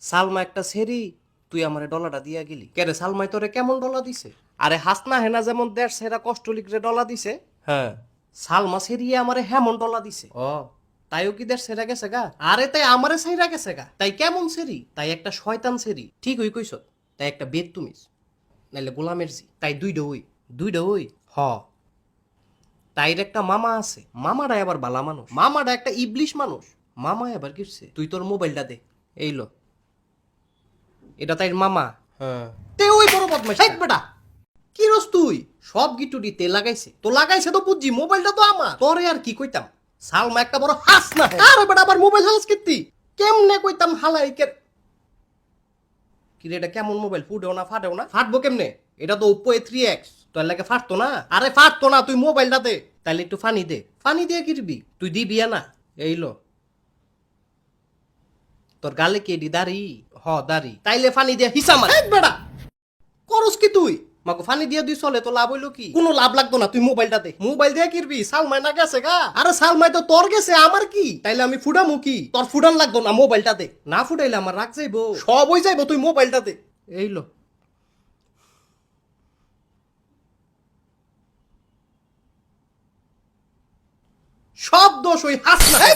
সালমা একটা সেরি তুই আমারে ডলাটা দিয়া গেলি। কেরে সালমাই তোরে কেমন ডলা দিছে? আরে হাসনা হেনা যেমন দেড় সেরা কষ্ট লিখরে ডলা দিছে হ্যাঁ। সালমা সেরিয়ে আমারে হেমন ডলা দিছে। ও। তাইও কি দেড় সেরা গেছে গা? আরে তাই আমারে সেরা গেছে গা। তাই কেমন সেরি? তাই একটা শয়তান সেরি। ঠিক হই কইছ তাই একটা বেদ তুমিস নাইলে গোলামের জি তাই দুইটা ওই দুইটা ওই। হ। তাইর একটা মামা আছে মামাটা আবার বালা মানুষ। মামাটা একটা ইবলিশ মানুষ। মামা এবার কিরছে তুই তোর মোবাইলটা দে। এই লো। এটা তাইর মামা। হ্যাঁ। তে ওই বড় বদমাইশ হেক বেটা। কি রস তুই? সব গিটুডি তে লাগাইছে। তো লাগাইছে তো বুঝছি মোবাইলটা তো আমার। তোরে আর কি কইতাম? সালমা একটা বড় হাস না আরে বেটা আবার মোবাইল হাস কিত্তি? কেমনে কইতাম হালাই কে কি রে এটা কেমন মোবাইল? ফুটেও না ফাটেও না? ফাটবো কেমনে? এটা তো ওপ্পো এ থ্রি এক্স তোর লাগে ফাটতো না? আরে ফাটতো না তুই মোবাইলটা দে। তাহলে একটু ফানি দে। ফানি দিয়ে কিরবি তুই দিবি না এই লো। তোর গালে কে দি দাড়ি? হ দাড়ি তাইলে ফানি দিয়া হিসা মার। বেড়া। করস কি তুই? মাকে ফানি দিয়া দুই চলে তো লাভ হইল কি? কোনো লাভ লাগতো না তুই মোবাইলটা দে। মোবাইল দিয়ে কিরবি? সালমাই না গেছে গা। আরে সালমাই তো তোর গেছে আমার কি? তাইলে আমি ফুডামু কি? তোর ফুডান লাগতো না মোবাইলটা দে। না ফুটাইলে আমার রাগ যাইবো। সব হই যাইবো তুই মোবাইলটা দে। এই লো। সব দোষ ওই হাস না